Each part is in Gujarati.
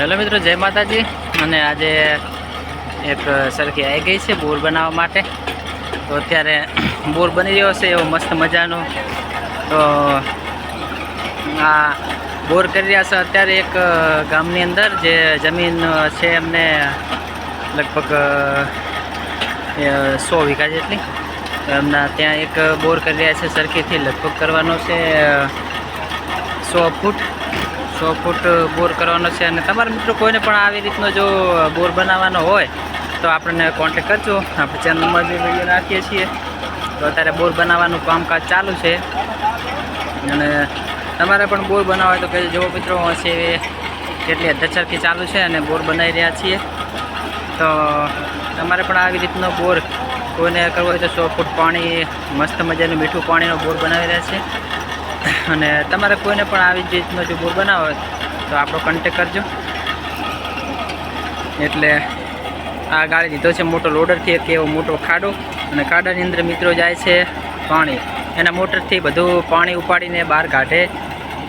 હેલો મિત્રો, જય માતાજી. અને આજે એક સરખી આવી ગઈ છે બોર બનાવવા માટે. તો અત્યારે બોર બની રહ્યો છે, એવો મસ્ત મજાનો. તો આ બોર કરી રહ્યા છે અત્યારે એક ગામની અંદર, જે જમીન છે એમને લગભગ સો વીઘા જેટલી. એમના ત્યાં એક બોર કરી રહ્યા છે, સરખીથી લગભગ કરવાનો છે સો ફૂટ. સો ફૂટ બોર કરવાનો છે અને તમારા મિત્રો કોઈને પણ આવી રીતનો જો બોર બનાવવાનો હોય, તો આપણને કોન્ટેક કરજો. આપણે ચેનલમાં જે વીડિયો નાખીએ છીએ, તો અત્યારે બોર બનાવવાનું કામકાજ ચાલુ છે. અને તમારે પણ બોર બનાવવા હોય તો કહેજો. જુઓ મિત્રો હશે કેટલી અધ્ધરથી ચાલુ છે અને બોર બનાવી રહ્યા છીએ. તો તમારે પણ આવી રીતનો બોર કોઈને કરવો હોય તો સો ફૂટ પાણી, મસ્ત મજાનું મીઠું પાણીનો બોર બનાવી રહ્યા છે. અને તમારે કોઈને પણ આવી જ રીતનો જો બોર બનાવો તો આપણો કન્ટેક કરજો. એટલે આ ગાડી દીધો છે મોટો લોડરથી, એક એવો મોટો ખાડો. અને ખાડાની અંદર મિત્રો જાય છે પાણી. એના મોટરથી બધું પાણી ઉપાડીને બહાર કાઢે.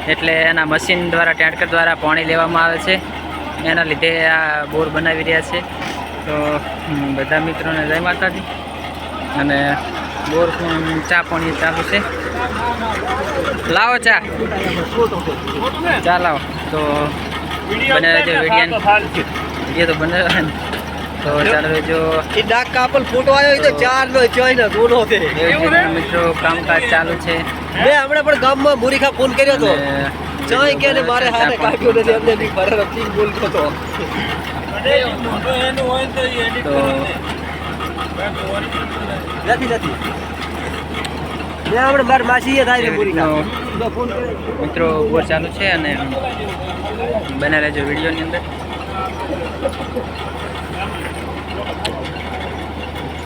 એટલે એના મશીન દ્વારા ટેન્કર દ્વારા પાણી લેવામાં આવે છે. એના લીધે આ બોર બનાવી રહ્યા છે. તો બધા મિત્રોને જય માતાજી. અને બોર પણ ચા પાણી ચાલુ છે. લાવો ચા. ચા લાવો. તો બને રહેજો વીડિયો વીડિયો તો બને તો ચાલો રહેજો એ ડાક કાપલ ફોટો આવ્યો તો ચાર નો ચોય ને જ રીતના મિત્રો કામકાજ ચાલુ છે. મેં હમણાં પણ ગામમાં મુરીખા ફોન કર્યો હતો. જોઈ કે ને મારે હારે કાપ્યો નથી અમને બી ફરર રફીક બોલતો હતો. તો નથી નથી. થાય મિત્રો ઉપર ચાલુ છે અને બને રહેજો વિડીયોની અંદર.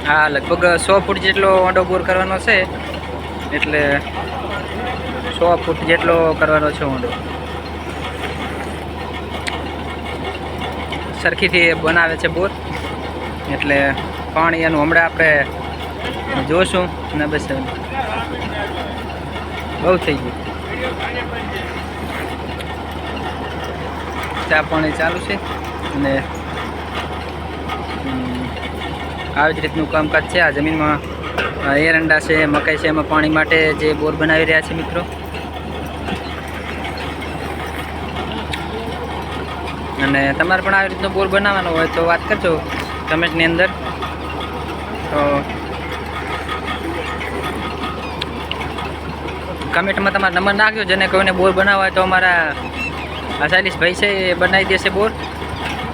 હા, લગભગ સો ફૂટ જેટલો ઊંડો બોર કરવાનો છે, એટલે સો ફૂટ જેટલો કરવાનો છે ઊંડો. સરખીથી બનાવે છે બોર એટલે પાણી એનું હમણાં આપણે જોશું ને બસ બહુ થઈ ગયું. ચા પાણી ચાલુ છે અને આવી જ રીતનું કામકાજ છે. આ જમીનમાં એરંડા છે, મકાઈ છે, એમાં પાણી માટે જે બોર બનાવી રહ્યા છે મિત્રો. અને તમારે પણ આવી રીતનો બોર બનાવવાનો હોય તો વાત કરજો કમેન્ટની અંદર. તો કમેન્ટમાં તમારો નંબર નાખ્યો જેને કોઈને બોર બનાવવા તો અમારા અસાલીસ ભાઈ છે એ બનાવી દેશે બોર.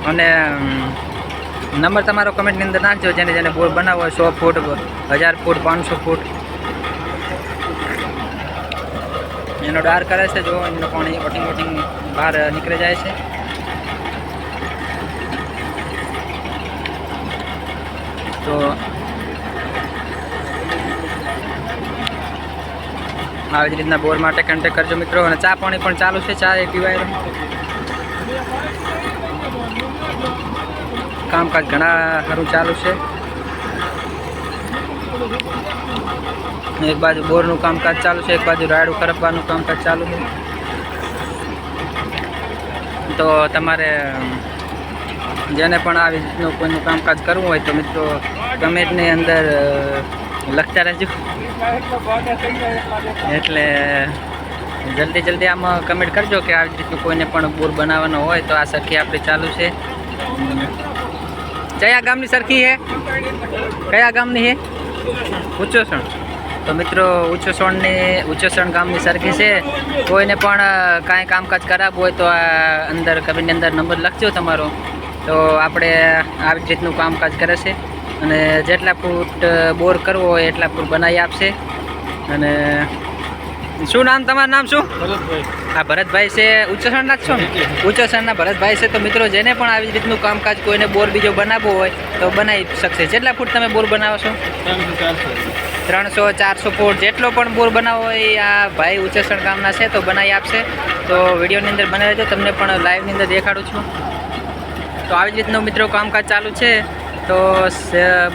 અને નંબર તમારો કમેન્ટની અંદર નાખજો, જેને જેને બોર બનાવવો હોય, સો ફૂટ, હજાર ફૂટ, પાંચસો ફૂટ. એનો ડાર કરે છે, જો એનું પાણી વોટિંગ વોટિંગ બહાર નીકળી જાય છે. તો આવી જ રીતના બોર માટે કન્ટેક્ટ કરજો મિત્રો. અને ચા પાણી પણ ચાલુ છે. ચા એ પીવાય કામકાજ ઘણા સારું ચાલુ છે. એક બાજુ બોરનું કામકાજ ચાલુ છે. એક બાજુ રાયડું ખરપવાનું કામકાજ ચાલુ છે. તો તમારે જેને પણ આવી રીતનું કોઈનું કામકાજ કરવું હોય તો મિત્રો કમેન્ટની અંદર લખતા રહેજો. એટલે જલ્દી જલ્દી આમાં કમેન્ટ કરજો કે આવી રીતનું કોઈને પણ બોર બનાવવાનો હોય તો આ સરખી આપણી ચાલુ છે. કયા ગામની સરખી છે? કયા ગામની છે? ઉચ્ચસણ. તો મિત્રો, ઉચ્ચસણની, ઉચ્ચસણ ગામની સરખી છે. કોઈને પણ કાંઈ કામકાજ કરાવવું હોય તો આ અંદર કમેન્ટની અંદર નંબર લખજો તમારો. તો આપણે આવી રીતનું કામકાજ કરે છે. અને જેટલા ફૂટ બોર કરવો હોય એટલા ફૂટ બનાવી આપશે. અને શું નામ તમારું નામ શું? હા ભરતભાઈ છે ઉચ્ચસણના જ છો ને ઉચ્ચસણના ભરતભાઈ છે તો મિત્રો જેને પણ આવી જ રીતનું કામકાજ કોઈને બોર બીજો બનાવવો હોય તો બનાવી શકશે. જેટલા ફૂટ તમે બોર બનાવો છો? ત્રણસો ચારસો ફૂટ જેટલો પણ બોર બનાવો હોય એ આ ભાઈ ઉચ્ચસણ કામના છે તો બનાવી આપશે. તો વિડીયોની અંદર બનાવી રહેજો તમને પણ લાઈવની અંદર દેખાડું છું. તો આવી જ રીતનું મિત્રો કામકાજ ચાલુ છે. તો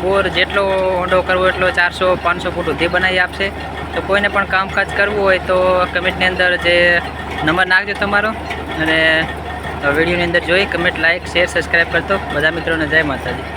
બોર જેટલો ઊંડો કરવો એટલો ચારસો, પાંચસો ફૂટ સુધી બનાવી આપશે. તો કોઈને પણ કામકાજ કરવું હોય તો કમેન્ટની અંદર જે નંબર નાખજો તમારો. અને વિડીયોની અંદર જોઈ, કમેન્ટ લાઇક શેર, સબસ્ક્રાઈબ કરતો. બધા મિત્રોને જય માતાજી.